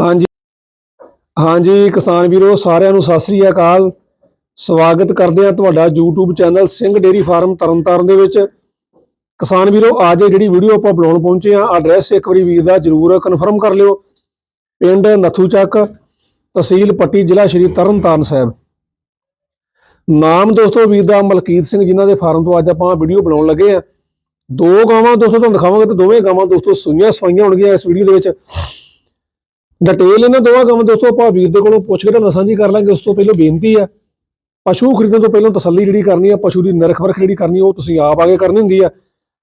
ਹਾਂਜੀ। ਹਾਂਜੀ, ਕਿਸਾਨ ਵੀਰੋ, ਸਾਰਿਆਂ ਨੂੰ ਸਤਿ ਸ੍ਰੀ ਅਕਾਲ। ਸਵਾਗਤ ਕਰਦੇ ਆ ਤੁਹਾਡਾ YouTube channel Singh dairy farm Tarn Taran ਦੇ ਵਿੱਚ। ਕਿਸਾਨ ਵੀਰੋ, ਅੱਜ ਜਿਹੜੀ ਵੀਡੀਓ ਆਪਾਂ ਬਣਾਉਣ ਪਹੁੰਚੇ ਆ ਐਡਰੈਸ ਇੱਕ ਵਾਰੀ ਵੀਰ ਦਾ ਜਰੂਰ ਕਨਫਰਮ ਕਰ ਲਿਓ। ਪਿੰਡ ਨਥੂ ਚੱਕ ਤਹਿਸੀਲ ਪੱਟੀ, ਜ਼ਿਲ੍ਹਾ ਸ਼੍ਰੀ ਤਰਨਤਾਰਨ ਸਾਹਿਬ। ਨਾਮ ਦੋਸਤੋ ਵੀਰ ਦਾ ਮਲਕੀਤ ਸਿੰਘ ਜਿਨ੍ਹਾਂ ਦੇ ਫਾਰਮ ਤੋਂ ਅੱਜ ਆਪਾਂ ਵੀਡੀਓ ਬਣਾਉਣ ਲੱਗੇ ਆ ਦੋ ਗਾਵਾਂ ਦੋਸਤੋ, ਤੁਹਾਨੂੰ ਦਿਖਾਵਾਂਗੇ ਤੇ ਦੋਵੇਂ ਗਾਵਾਂ ਦੋਸਤੋ ਸੂਈਆਂ ਸਵਾਈਆਂ ਹੋਣਗੀਆਂ ਇਸ ਵੀਡੀਓ ਦੇ ਵਿੱਚ। ਡਿਟੇਲ ਇਹਨਾਂ ਦੋਵਾਂ ਕੰਮ ਦੋਸਤੋ ਆਪਾਂ ਵੀਰ ਦੇ ਕੋਲੋਂ ਪੁੱਛ ਕੇ ਤਾਂ ਸਾਂਝੀ ਕਰ ਲਾਂਗੇ, ਉਸ ਤੋਂ ਪਹਿਲਾਂ ਬੇਨਤੀ ਆ। ਪਸ਼ੂ ਖਰੀਦਣ ਤੋਂ ਪਹਿਲਾਂ ਤਸੱਲੀ ਜਿਹੜੀ ਕਰਨੀ ਆ, ਪਸ਼ੂ ਦੀ ਨਿਰਖ ਵਰਖ ਜਿਹੜੀ ਕਰਨੀ ਉਹ ਤੁਸੀਂ ਆਪ ਆਗੇ ਕਰਨੀ ਹੁੰਦੀ ਆ।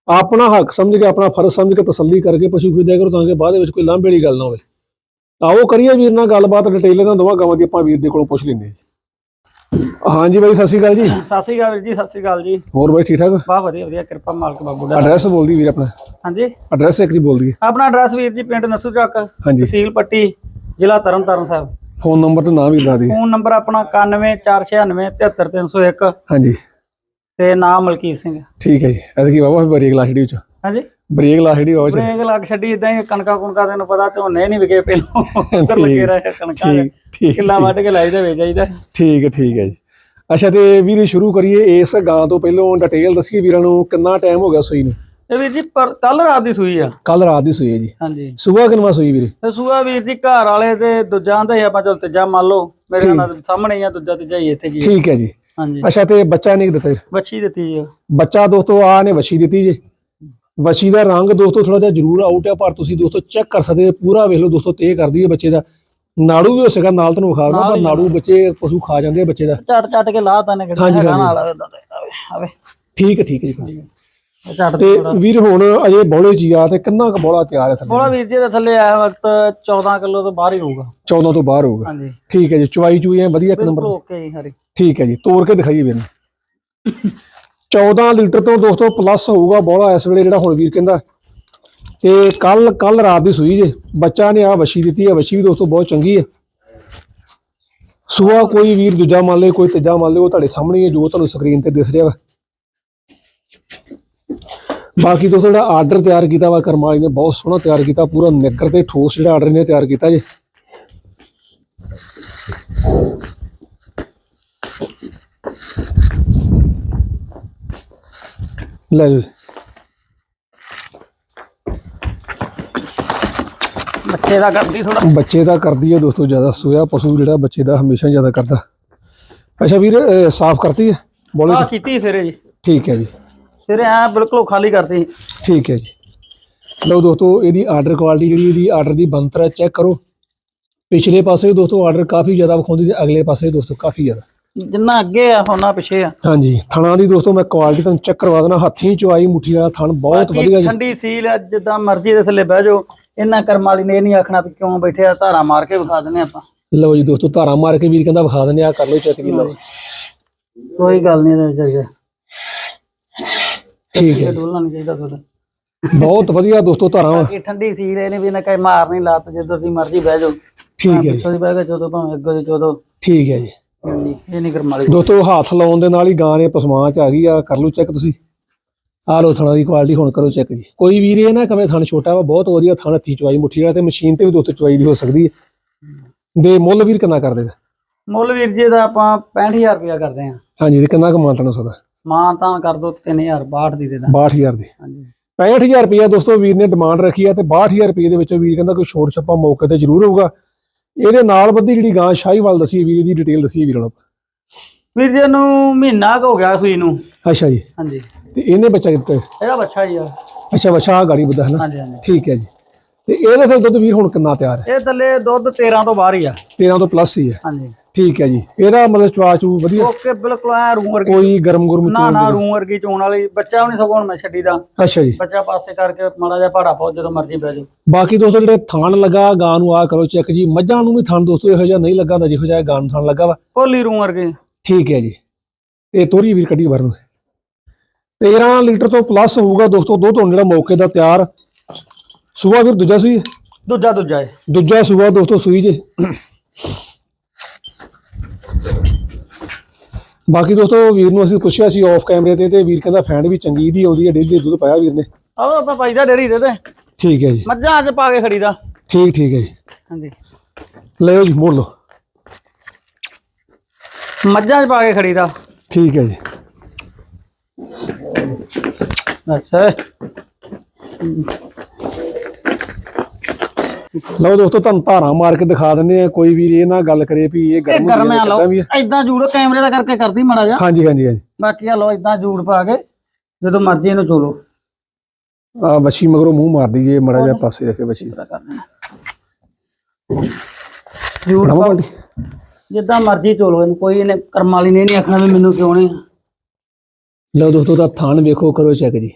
ਆਪਣਾ ਹੱਕ ਸਮਝ ਕੇ, ਆਪਣਾ ਫਰਜ਼ ਸਮਝ ਕੇ ਤਸੱਲੀ ਕਰਕੇ ਪਸ਼ੂ ਖਰੀਦਿਆ ਕਰੋ ਤਾਂ ਕਿ ਬਾਅਦ ਵਿੱਚ ਕੋਈ ਲਾਂਭੇ ਵਾਲੀ ਗੱਲ ਨਾ ਹੋਵੇ। ਆਓ ਕਰੀਏ ਵੀਰ ਨਾਲ ਗੱਲਬਾਤ ਡਿਟੇਲ ਇਹਨਾਂ ਦੋਵਾਂ ਗਾਵਾਂ ਦੀ ਆਪਾਂ ਵੀਰ ਦੇ ਕੋਲੋਂ ਪੁੱਛ ਲੈਂਦੇ ਹਾਂ ਹਾਂਜੀ ਬਾਈ ਸਤਿ ਸ਼੍ਰੀ ਅਕਾਲ ਜੀ। ਸਤਿ ਸ਼੍ਰੀ ਅਕਾਲ ਜੀ ਸਤਿ ਸ਼੍ਰੀ ਅਕਾਲ ਜੀ। ਹੋਰ ਬਾਈ ਠੀਕ ਠਾਕ? ਬਹੁਤ ਵਧੀਆ ਵਧੀਆ ਕਿਰਪਾ ਮਾਲਕ ਬਾਬੂ ਦਾ। ਐਡਰੈਸ ਬੋਲਦੀ ਵੀਰ ਆਪਣਾ। ਹਾਂਜੀ? ਐਡਰੈਸ ਇੱਕ ਵਾਰੀ ਬੋਲਦੀ ਆਪਣਾ ਐਡਰੈਸ ਵੀਰ ਜੀ ਪਿੰਡ ਨਸੂ ਚੱਕ ਹਾਂਜੀ। ਤਹਿਸੀਲ ਪੱਟੀ ਜ਼ਿਲ੍ਹਾ ਤਰਨਤਾਰਨ ਸਾਹਿਬ। ਫੋਨ ਨੰਬਰ ਤੇ ਨਾਮ ਵੀ ਲਾ ਦੀ ਫੋਨ ਨੰਬਰ ਆਪਣਾ 9146973301 ਹਾਂਜੀ। ਤੇ ਨਾਮ ਮਲਕੀਤ ਸਿੰਘ। ਠੀਕ ਹੈ ਜੀ। ਐਤਕੀ ਬਾਬਾ ਫਿਰ ਬ੍ਰੇਕ ਲਾ ਛੜੀ ਵਿੱਚ। ਹਾਂਜੀ? ਬ੍ਰੇਕ ਲਾ ਛੜੀ ਬਾਬਾ ਬ੍ਰੇਕ ਲੱਗ ਛੱਡੀ ਇਦਾਂ ਹੀ ਕਣਕਾਂ ਕੁਣਕਾਂ ਤੈਨੂੰ ਪਤਾ ਝੋਨੇ ਨਹੀਂ ਵਿਕੇ ਪਹਿਲੋਂ। ਉੱਧਰ ਲੱਗੇ ਰਹੇ ਕਣਕਾਂ ਦੇ। ਠੀਕ ਕਿੱਲਾ ਵੱਢ ਕੇ ਲਾਈ ਦੇ ਵੇਚ ਜਾਈਦਾ। ਠੀਕ ਹੈ ਠੀਕ ਹੈ ਜੀ। ਅੱਛਾ ਤੇ ਵੀਰੇ ਸ਼ੁਰੂ ਕਰੀਏ ਇਸ ਗਾਂ ਤੋਂ ਪਹਿਲਾਂ ਡਿਟੇਲ ਦੱਸੀਏ ਵੀਰਾਂ ਨੂੰ ਕਿੰਨਾ ਟਾਈਮ ਹੋ ਗਿਆ ਸੂਈ ਨੂੰ। ਇਹ ਵੀਰ ਜੀ ਪਰ ਕੱਲ ਰਾਤ ਦੀ ਸੂਈ ਆ। ਕੱਲ ਰਾਤ ਦੀ ਸੂਈ ਹੈ ਜੀ। ਹਾਂਜੀ। ਸਵੇਰ ਕਿੰਨਾ ਸੂਈ ਵੀਰੇ? ਤੇ ਸੂਆ ਵੀਰ ਜੀ ਘਰ ਵਾਲੇ ਤੇ ਦੂਜਾ ਆਂਦਾ ਸੀ ਆਪਾਂ ਚਲ ਤੀਜਾ ਮੰਨ ਲਓ। ਮੇਰੇ ਨਾਲ ਸਾਹਮਣੇ ਹੀ ਆ ਦੂਜਾ ਤੀਜਾ ਹੀ ਇੱਥੇ ਕੀ। ਠੀਕ ਹੈ ਜੀ। ਹਾਂਜੀ। ਅੱਛਾ ਤੇ ਬੱਚਾ ਨਹੀਂ ਦਿੱਤਾ? ਬੱਚੀ ਦਿੱਤੀ ਜੀ ਬੱਚਾ ਦੋਸਤੋ ਆ ਨੇ ਵਛੀ ਦਿੱਤੀ ਜੀ। ਵਛੀ ਦਾ ਰੰਗ ਦੋਸਤੋ ਥੋੜਾ ਜਿਹਾ ਜ਼ਰੂਰ ਆਊਟ ਹੈ ਪਰ ਤੁਸੀਂ ਦੋਸਤੋ ਚੈੱਕ ਕਰ ਸਕਦੇ ਹੋ ਪੂਰਾ ਵੇਖ ਲਓ ਦੋਸਤੋ ਤੇ ਕਰਦੀ ਹੈ ਬੱਚੇ ਦਾ। ਨਾੜੂ ਵੀ ਹੋ ਸਕਦਾ ਨਾਲ ਤੁਹਾਨੂੰ ਵਿਖਾ ਦਵਾਂ ਪਰ ਨਾੜੂ ਬੱਚੇ ਪਸ਼ੂ ਖਾ ਜਾਂਦੇ ਆ ਬੱਚੇ ਦਾ। ਝਟ ਝਟ ਕੇ ਲਾਤਾ ਨੇ ਕਿਹੜਾ ਹਾਂਜੀ, ਹੈਗਾ ਹਾਂਜੀ। ਨਾਲ ਆਵੇ ਆਵੇ ਆਵੇ। ਠੀਕ ਹੈ ਠੀਕ ਹੈ ਜੀ ਝਟ ਤੇ ਵੀਰ ਹੁਣ ਅਜੇ ਬੋਲੇ ਚ ਹੀ ਆ ਤੇ ਕਿੰਨਾ ਕੁ ਬੋਲਾ ਤਿਆਰ ਹੈ ਥੱਲੇ? ਬੋਲਾ ਵੀਰ ਜੀ ਦੇ ਥੱਲੇ ਆ ਵਕਤ 14 ਕਿਲੋ ਤੋਂ ਬਾਹਰ ਹੀ ਹੋਊਗਾ। 14 ਤੋਂ ਬਾਹਰ ਹੋਊਗਾ। ਹਾਂਜੀ। ਠੀਕ ਹੈ ਜੀ ਚੁਆਈ ਚੂਈ ਐ ਵਧੀਆ ਇੱਕ ਨੰਬਰ। ਬਿਲਕੁਲ ਓਕੇ ਜੀ ਹਰੀ। ਠੀਕ ਹੈ ਜੀ ਤੋੜ ਕੇ ਦਿਖਾਈਏ ਵੀਰ ਨੂੰ। 14 ਲੀਟਰ ਤੋਂ ਦੋਸਤੋ ਪਲੱਸ ਹੋਊਗਾ ਬੋਲਾ ਇਸ ਵੇਲੇ ਜਿਹੜਾ ਹੁਣ ਵੀਰ ਕਹਿੰਦਾ। ਤੇ ਕੱਲ ਕੱਲ ਰਾਤ ਦੀ ਸੂਈ ਜੇ। ਬੱਚਾ ਨੇ ਆ ਵਸ਼ੀ ਦਿੱਤੀ ਹੈ ਵਸ਼ੀ ਵੀ ਦੋਸਤੋ ਬਹੁਤ ਚੰਗੀ ਹੈ ਸੂਆ ਕੋਈ ਵੀਰ ਦੂਜਾ ਮੰਨ ਲੇ, ਕੋਈ ਤੀਜਾ ਮੰਨ ਲੇ, ਉਹ ਤੁਹਾਡੇ ਸਾਹਮਣੇ ਹੈ ਜੋ ਤੁਹਾਨੂੰ ਸਕਰੀਨ ਤੇ ਦਿਸ ਰਿਹਾ ਵਾ। ਬਾਕੀ ਦੋਸਤੋ ਜਿਹੜਾ ਆਰਡਰ ਤਿਆਰ ਕੀਤਾ ਵਾ ਕਰਮਾਲੀ ਨੇ ਬਹੁਤ ਸੋਹਣਾ ਤਿਆਰ ਕੀਤਾ, ਪੂਰਾ ਨਿੱਗਰ ਤੇ ਠੋਸ ਜਿਹੜਾ ਆਰਡਰ ਨੇ ਤਿਆਰ ਕੀਤਾ ਜੀ। ਲੈ ਲਓ ਜੀ। ਬੱਚੇ ਦਾ ਕਰਦੀ ਥੋੜਾ ਬੱਚੇ ਦਾ ਕਰਦੀ ਹੈ ਦੋਸਤੋ ਜ਼ਿਆਦਾ ਸੋਇਆ ਪਸ਼ੂ ਜਿਹੜਾ ਬੱਚੇ ਦਾ ਹਮੇਸ਼ਾ ਜ਼ਿਆਦਾ ਕਰਦਾ। ਅੱਛਾ ਵੀਰ ਸਾਫ਼ ਕਰਤੀ ਹੈ ਬੋਲੇ ਆ ਕੀਤੀ ਸਿਰੇ ਜੀ। ਠੀਕ ਹੈ ਜੀ। ਸਿਰੇ ਆ ਬਿਲਕੁਲ ਖਾਲੀ ਕਰਤੀ ਠੀਕ ਹੈ ਜੀ। ਲਓ ਦੋਸਤੋ ਇਹਦੀ ਆਰਡਰ ਕੁਆਲਿਟੀ ਜਿਹੜੀ ਇਹਦੀ ਆਰਡਰ ਦੀ ਬੰਤਰ ਹੈ ਚੈੱਕ ਕਰੋ। ਪਿਛਲੇ ਪਾਸੇ ਦੋਸਤੋ ਆਰਡਰ ਕਾਫੀ ਜ਼ਿਆਦਾ ਵਿਖਾਉਂਦੀ ਤੇ ਅਗਲੇ ਪਾਸੇ ਦੋਸਤੋ ਕਾਫੀ ਜ਼ਿਆਦਾ। ਜਿੰਨਾ ਅੱਗੇ ਆ ਹੋਣਾ ਪਿੱਛੇ ਆ। ਹਾਂਜੀ ਥਣਾ ਦੀ ਦੋਸਤੋ ਮੈਂ ਕੁਆਲਿਟੀ ਤੁਹਾਨੂੰ ਚੈੱਕ ਕਰਵਾ ਦੇਣਾ ਹੱਥੀਂ ਚੁਆਈ ਮੁੱਠੀ ਵਾਲਾ ਥਣ ਬਹੁਤ ਵਧੀਆ ਜੀ। ਠੰਡੀ ਸੀਲ ਜਿੱਦਾਂ ਮਰਜ਼ੀ ਦੇ ਥੱਲੇ ਬਹਿ ਜਾਓ। ਇਹਨਾਂ ਕਰਮ ਵਾਲੀ ਨੇ ਇਹ ਨਹੀਂ ਆਖਣਾ ਵੀ ਕਿਉਂ ਬੈਠੇ ਆ ਧਾਰਾ ਮਾਰ ਕੇ ਵਿਖਾ ਦਿੰਦੇ ਆਪਾਂ। ਲਓ ਜੀ ਦੋਸਤੋ ਧਾਰਾ ਮਾਰ ਕੇ ਵੀਰ ਕਹਿੰਦਾ ਵਿਖਾ ਦਿੰਦੇ ਆ ਕਰ ਲਓ ਚੈੱਕ ਕੀ ਲਓ। ਕੋਈ ਗੱਲ ਨਹੀਂ ਇਹਦੇ ਵਿੱਚ ਠੀਕ ਹੈ ਡੋਲਣਾ ਨਹੀਂ ਚਾਹੀਦਾ ਤੁਹਾਡਾ। ਬਹੁਤ ਵਧੀਆ ਦੋਸਤੋ ਧਾਰਾਂ। ਵਾ ਇਹ ਠੰਡੀ ਸੀਲ ਇਹਨੇ ਵੀ ਨਾ ਕਹੇ ਮਾਰ ਨਹੀਂ ਲੱਤ ਜਦੋਂ ਤੁਸੀਂ ਮਰਜ਼ੀ ਬਹਿ ਜਾਓ। ਠੀਕ ਹੈ ਜੀ। ਤੁਸੀਂ ਬਹਿ ਕੇ ਜਦੋਂ ਭਾਵੇਂ ਅੱਗੋਂ ਦੇ ਜਦੋਂ ਠੀਕ ਹੈ ਜੀ। ਇਹ ਨਹੀਂ ਕਰਮ ਵਾਲੀ ਦੋਸਤੋ ਹੱਥ ਲਾਉਣ ਦੇ ਨਾਲ ਹੀ ਗਾਂ ਨੇ ਪਸਮਾਨ ਚ ਆ ਗਈ ਆ ਕਰ ਲਓ ਚੈੱਕ ਤੁਸੀਂ। ਆਹ ਲੋ ਥਣਾ ਦੀ ਕੁਆਲਿਟੀ ਹੁਣ ਕਰੋ ਚੈੱਕ ਜੀ। ਕੋਈ ਵੀਰ ਇਹ ਨਾ ਕਵੇ ਥਣ ਛੋਟਾ ਵਾ ਬਹੁਤ ਵਧੀਆ ਥਣ ਹੱਥੀ ਚੁਆਈ ਮੁੱਠੀ ਵਾਲਾ ਤੇ ਮਸ਼ੀਨ ਤੇ ਵੀ ਦੋਸਤੋ ਚੁਆਈ ਦੀ ਹੋ ਸਕਦੀ ਹੈ। ਦੇ ਮੁੱਲ ਵੀਰ ਕਿੰਨਾ ਕਰਦੇ ਨੇ ਮੁੱਲ ਵੀਰ ਜੀ ਦਾ ਆਪਾਂ 65000 ਰੁਪਇਆ ਕਰਦੇ ਆ ਹਾਂਜੀ ਤੇ ਕਿੰਨਾ ਕਮਾਉਂਦਾ ਹੋ ਸਕਦਾ ਮਾਂ ਤਾਂ ਕਰ ਦੋ 3000 62 ਦੀ ਦੇ ਦਾਂ। 62000 ਦੀ। ਹਾਂਜੀ। 65000 ਰੁਪਇਆ ਦੋਸਤੋ ਵੀਰ ਨੇ ਡਿਮਾਂਡ ਰੱਖੀ ਆ ਤੇ 62000 ਰੁਪਏ ਦੇ ਵਿੱਚੋਂ ਵੀਰ ਕਹਿੰਦਾ ਕੋਈ ਛੋਟ ਛੱਪਾ ਮੌਕੇ ਤੇ ਜ਼ਰੂਰ ਹੋਊਗਾ। ਇਹਦੇ ਨਾਲ ਬੱਧੀ ਜਿਹੜੀ ਗਾਂ ਸ਼ਾਹੀਵਾਲ ਦੱਸੀ ਵੀਰ ਦੀ ਡਿਟੇਲ ਦੱਸੀ ਵੀਰ ਨਾਲ ਵੀਰ ਜੀ ਨੂੰ ਮਹੀਨਾ ਹੋ ਗਿਆ ਸੂਈ ਨੂੰ। ਅੱਛਾ ਜੀ। ਹਾਂਜੀ। ਤੇ ਇਹਨੇ ਬੱਚਾ ਦਿੱਤਾ ਇਹਦਾ ਬੱਚਾ ਹੀ ਆ। ਅੱਛਾ ਬੱਚਾ ਆਹ ਗਾੜੀ ਬੱਧਾ ਹੈ ਨਾ ਹਾਂਜੀ ਹਾਂਜੀ। ਠੀਕ ਹੈ ਜੀ। ਤੇ ਇਹਦੇ ਫਿਰ ਦੁੱਧ ਵੀਰ ਹੁਣ ਕਿੰਨਾ ਤਿਆਰ ਹੈ? ਇਹ ਥੱਲੇ ਦੁੱਧ 13 ਤੋਂ ਬਾਹਰ ਹੀ ਆ। 13 ਤੋਂ ਪਲੱਸ ਹੀ ਹੈ। ਹਾਂਜੀ। ਠੀਕ ਹੈ ਜੀ। ਇਹਦਾ ਮਤਲਬ ਚਵਾਚੂ ਵਧੀਆ? ਓਕੇ ਬਿਲਕੁਲ ਐ ਰੂਮ ਵਰਗੀ। ਕੋਈ ਗਰਮ ਗੁਰਮ ਨਾ ਨਾ ਰੂਮ ਵਰਗੀ ਚੋਣ ਵਾਲੀ। ਬੱਚਾ ਵੀ ਨਹੀਂ ਸਗੋਂ ਹੁਣ ਮੈਂ ਛੱਡੀ ਦਾ। ਅੱਛਾ ਜੀ। ਬੱਚਾ ਪਾਸੇ ਕਰਕੇ ਮਾੜਾ ਜਿਹਾ ਪਹਾੜਾ ਪਾਓ ਜਦੋਂ ਮਰਜ਼ੀ ਬਹਿ ਜਾਓ। ਬਾਕੀ ਦੋਸਤੋ ਜਿਹੜੇ ਥਾਣ ਲੱਗਾ ਗਾਂ ਨੂੰ ਆ ਕਰੋ ਚੈੱਕ ਜੀ। ਮੱਝਾਂ ਨੂੰ ਵੀ ਥਾਣ ਦੋਸਤੋ ਇਹੋ ਜਿਹਾ ਨਹੀਂ ਲੱਗਾ ਹੁੰਦਾ ਜਿਹੋ ਜਿਹਾ ਗਾਂ ਨੂੰ ਥਾਣ ਲੱਗਾ ਵਾ। ਕੋਲੀ ਰੂਮ ਵਰਗੀ। ਠੀਕ ਹੈ ਜੀ। ਤੇ ਤੋਰੀ ਵੀਰ ਕੱਢੀ ਵਰਨ। 13 ਲੀਟਰ ਤੋਂ ਪਲੱਸ ਹੋਊਗਾ ਦੋਸਤੋ ਦੁੱਧ ਹੁਣ ਜਿਹੜਾ ਮੌਕੇ ਦਾ ਤਿਆਰ। ਸੂਆ ਵੀਰ ਦੂਜਾ ਸੂਈ? ਦੂਜਾ ਦੂਜਾ ਹੈ। ਦੂਜਾ ਸੂਆ ਦੋਸਤੋ ਸੂਈ ਜੇ। ਬਾਕੀ ਦੋਸਤੋ ਵੀਰ ਨੂੰ ਅਸੀਂ ਪੁੱਛਿਆ ਸੀ ਆਫ ਕੈਮਰੇ ਤੇ ਤੇ ਵੀਰ ਕਹਿੰਦਾ ਫੈਂਡ ਵੀ ਚੰਗੀ ਦੀ ਆਉਂਦੀ ਹੈ ਡੇਢ ਦੇ ਦੁੱਧ ਪਾਇਆ ਵੀਰ ਨੇ। ਆਹ ਆਪਾਂ ਪਾਈਦਾ ਡੇਰੀ ਦੇ ਤੇ। ਠੀਕ ਹੈ ਜੀ। ਮੱਝਾਂ ਅੱਜ ਪਾ ਕੇ ਖੜੀਦਾ। ਠੀਕ ਠੀਕ ਹੈ ਜੀ। ਹਾਂਜੀ। ਲਿਓ ਜੀ ਮੋੜ ਲਓ ਮੱਝਾਂ 'ਚ ਪਾ ਕੇ ਖੜੀ ਦਾ ਠੀਕ ਹੈ ਜੀ। ਅੱਛਾ। ਲਓ ਦੋਸਤੋ ਤੁਹਾਨੂੰ ਧਾਰਾਂ ਮਾਰ ਕੇ ਦਿਖਾ ਦਿੰਦੇ ਆ। ਕੋਈ ਵੀਰ ਇਹ ਨਾ ਗੱਲ ਕਰੇ ਵੀ ਇਹ ਇਹ ਗਰਮ ਆ, ਲਓ। ਐਦਾਂ ਜੂੜ ਕੈਮਰੇ ਦਾ ਕਰਕੇ ਕਰਦੀ ਮੜਾ ਜਾ ਹਾਂਜੀ ਹਾਂਜੀ ਹਾਂਜੀ। ਬਾਕੀ ਆ ਲਓ ਐਦਾਂ ਜੂੜ ਪਾ ਕੇ ਜਦੋਂ ਮਰਜ਼ੀ ਇਹਨੂੰ ਚੋਲੋ। ਆ ਬੱਚੀ ਮਗਰੋਂ ਮੂੰਹ ਮਾਰਦੀ ਜੇ ਮੜਾ ਜਿਹਾ ਪਾਸੇ ਰੱਖੇ ਬੱਚੀ ਪਤਾ ਕਰ ਦੇਣਾ ਜੂੜ ਫੜਾਵਾਂ ਪਾ- ਬਾਲਟੀ? ਜਿੱਦਾਂ ਮਰਜ਼ੀ ਚੋਲੋ ਇਹਨੂੰ। ਕੋਈ ਇਹਨੇ ਕਰਮ ਵਾਲੀ ਨੇ ਨਹੀਂ ਆਖਣਾ ਵੀ ਮੈਨੂੰ ਕਿਉਂ ਨਹੀਂ। ਲਓ ਦੋਸਤੋ ਦਾ ਥਾਣ ਵੇਖੋ ਕਰੋ ਚੈੱਕ ਜੀ।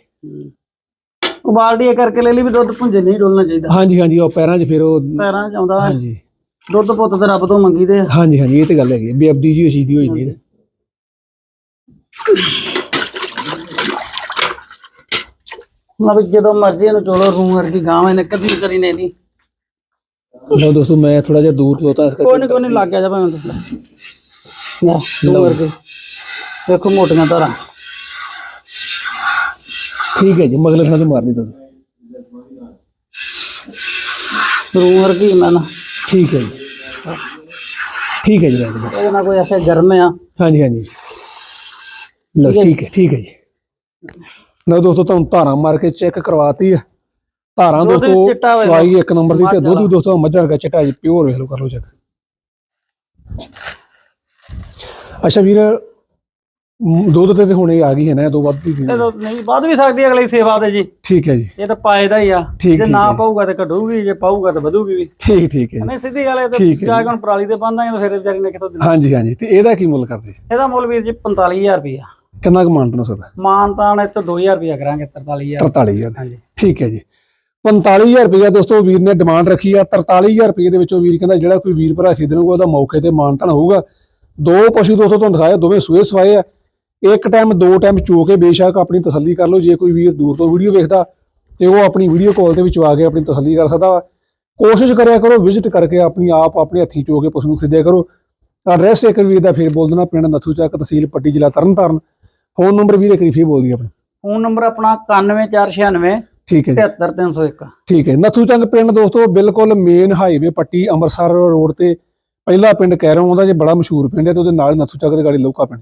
ਉਹ ਬਾਲਟੀ ਇਹ ਕਰਕੇ ਲੈ ਲਈ ਵੀ ਦੁੱਧ ਭੁੰਜੇ ਨਹੀਂ ਡੋਲਣਾ ਚਾਹੀਦਾ। ਹਾਂਜੀ ਹਾਂਜੀ ਉਹ ਪੈਰਾਂ 'ਚ ਫਿਰ ਉਹ ਪੈਰਾਂ 'ਚ ਆਉਂਦਾ ਹਾਂਜੀ। ਦੁੱਧ ਪੁੱਤ ਤੇ ਰੱਬ ਤੋਂ ਮੰਗੀ ਦੇ। ਹਾਂਜੀ ਹਾਂਜੀ ਇਹ ਤੇ ਗੱਲ ਹੈਗੀ ਹੈ। ਬੇਅਬਦੀ ਜੀ ਅਸ਼ੀਦੀ ਹੋਈ ਨਹੀਂ ਨਾ ਵੀ ਜਦੋਂ ਮਰਜ਼ੀ ਇਹਨੂੰ ਚੋਲੋ ਰੂਹ ਵਰਗੀ ਗਾਂ ਇਹਨੇ ਕਦੀ ਕਰੀ ਨੇ ਨਹੀਂ ਲਓ ਦੋਸਤੋ ਮੈਂ ਥੋੜਾ ਜਿਹਾ ਦੂਰ ਖਲੋਤਾ ਇਸ ਕੋਈ ਕਰਕੇ ਨਹੀਂ ਕੋਈ ਨਹੀਂ ਲੱਗ ਗਿਆ ਜਾ ਭਾਵੇਂ ਤੁਸੀਂ ਨਾ ਰੂਹ ਵਰਗੀ। ਦੇਖੋ ਮੋਟੀਆਂ ਧਾਰਾਂ। ਠੀਕ ਹੈ ਜੀ ਮਗਲੇ ਥਾਂ ਤੇ। ਮਾਰਨੀ ਦੁੱਧ ਰੂਹ ਮੈਂ ਨਾ। ਠੀਕ ਹੈ ਜੀ। ਠੀਕ ਹੈ ਜੀ ਰਾਜ। ਨਾ ਕੋਈ ਐਸੇ ਗਰਮ ਆ। ਹਾਂਜੀ ਹਾਂਜੀ। ਲਓ ਠੀਕ ਹੈ ਠੀਕ ਹੈ ਜੀ। ਲਓ ਦੋਸਤੋ ਤੁਹਾਨੂੰ ਧਾਰਾਂ ਮਾਰ ਕੇ ਚੈੱਕ ਕਰਵਾਤੀ ਹੈ ਧਾਰਾਂ ਦੁੱਧ ਵੀ ਦੋਸਤੋ ਚਿੱਟਾ ਹੋਇਆ। ਸਵਾਈ ਇੱਕ ਨੰਬਰ ਦੀ ਤੇ ਦੁੱਧ ਵੀ। ਦੋਸਤੋ ਮੱਝਾਂ ਦਾ ਚਿੱਟਾ ਜੀ ਪਿਓਰ ਵੇਖ ਲਓ ਕਰ ਲਓ ਚੈੱਕ ਅੱਛਾ ਵੀਰ ਦੁੱਧ ਤੇ ਤੇ ਹੁਣ ਆ ਗਈ ਹੈ ਨਾ ਇਹ ਤੋਂ ਵੱਧ ਦੀ ਇਹ ਤਾਂ ਨਹੀਂ ਵੱਧ ਵੀ ਸਕਦੀ ਹੈ ਅਗਲੀ ਸੇਵਾ ਦੇ ਜੀ। ਠੀਕ ਹੈ ਜੀ। ਇਹ ਤਾਂ ਪਾਏ ਦਾ ਹੀ ਆ। ਠੀਕ, ਜੇ ਠੀਕ ਨਾ ਹੈ। ਪਾਊਗਾ ਤੇ ਘਟੂਗੀ ਜੇ ਪਾਊਗਾ ਤੇ ਵਧੂਗੀ ਵੀ। ਠੀਕ ਠੀਕ ਹੈ ਜੀ। ਨਹੀਂ ਸਿੱਧੀ ਗੱਲ ਹੈ ਤੇ ਠੀਕ ਹੈ ਜਾ। ਕੇ ਹੁਣ ਪਰਾਲੀ ਤੇ ਬੰਦਾਂਗੇ ਤਾਂ ਫਿਰ ਵਿਚਾਰੀ ਨੇ ਕਿਤੋਂ ਦੇਣਾ? ਹਾਂਜੀ ਹਾਂਜੀ। ਤੇ ਇਹਦਾ ਕੀ ਮੁੱਲ ਕਰਦੇ? ਇਹਦਾ ਮੁੱਲ ਵੀਰ ਜੀ 45000 ਰੁਪਇਆ। ਕਿੰਨਾ ਕੁ ਮਾਨਤਨ ਹੋ ਸਕਦਾ? ਮਾਨ ਤਾਂ ਇਹ ਤੋਂ 2000 ਰੁਪਇਆ ਕਰਾਂਗੇ 43000 43000 ਹਾਂਜੀ। ਠੀਕ ਹੈ ਜੀ। 45000 ਰੁਪਏ ਦੋਸਤੋ ਵੀਰ ਨੇ ਡਿਮਾਂਡ ਰੱਖੀ ਆ। 43000 ਰੁਪਏ ਦੇ ਵਿੱਚੋਂ ਵੀਰ ਕਹਿੰਦਾ ਜਿਹੜਾ ਕੋਈ ਵੀਰ ਭਰਾ ਖਰੀਦਣਗਾ ਉਹਦਾ ਮੌਕੇ ਤੇ ਮਾਨਤਨ ਹੋਊਗਾ। ਦੋ ਪਸ਼ੂ ਦੋਸਤੋ ਤੁਹਾਨੂੰ ਦਿਖਾਇਆ ਦੋਵੇਂ ਸੂਏ ਸਵਾਏ ਆ। ਇੱਕ ਟਾਈਮ ਦੋ ਟਾਈਮ ਚੋ ਕੇ ਬੇਸ਼ੱਕ ਆਪਣੀ ਤਸੱਲੀ ਕਰ ਲਓ ਜੇ ਕੋਈ ਵੀਰ ਦੂਰ ਤੋਂ ਵੀਡੀਓ ਵੇਖਦਾ ਤੇ ਉਹ ਆਪਣੀ ਵੀਡੀਓ ਕਾਲ ਦੇ ਵਿੱਚ ਆ ਕੇ ਆਪਣੀ ਤਸੱਲੀ ਕਰ ਸਕਦਾ। ਕੋਸ਼ਿਸ਼ ਕਰਿਆ ਕਰੋ ਵਿਜ਼ਿਟ ਕਰਕੇ ਆਪਣੀ ਆਪ ਆਪਣੇ ਹੱਥੀਂ ਚੋ ਕੇ ਪਸ਼ੂ ਨੂੰ ਖਰੀਦਿਆ ਕਰੋ। ਐਡਰੈਸ ਇੱਕ ਵੀਰ ਦਾ ਫਿਰ ਬੋਲ ਦੇਣਾ ਪਿੰਡ ਨੱਥੂ ਚੱਕ ਤਹਿਸੀਲ ਪੱਟੀ ਜ਼ਿਲ੍ਹਾ ਤਰਨਤਾਰਨ। ਫੋਨ ਨੰਬਰ ਵੀਰ ਇੱਕ ਫੇਰ ਬੋਲ ਦੀ ਆਪਣਾ। ਫੋਨ ਨੰਬਰ ਆਪਣਾ 91496 ਠੀਕ ਹੈ ਜੀ। 73301 ਠੀਕ ਹੈ ਨੱਥੂ ਚੰਗ ਪਿੰਡ ਦੋਸਤੋ ਬਿਲਕੁਲ main highway Patti Amritsar road ਤੇ ਪਹਿਲਾ ਪਿੰਡ ਕਹਿਰੋਂ ਆਉਂਦਾ ਜੇ ਬੜਾ ਮਸ਼ਹੂਰ ਪਿੰਡ ਹੈ ਤੇ ਉਹਦੇ ਨਾਲ ਨੱਥੂ ਚੱਕ ਦੇ ਗਾੜੀ ਲੌਕਾ ਪਿੰਡ।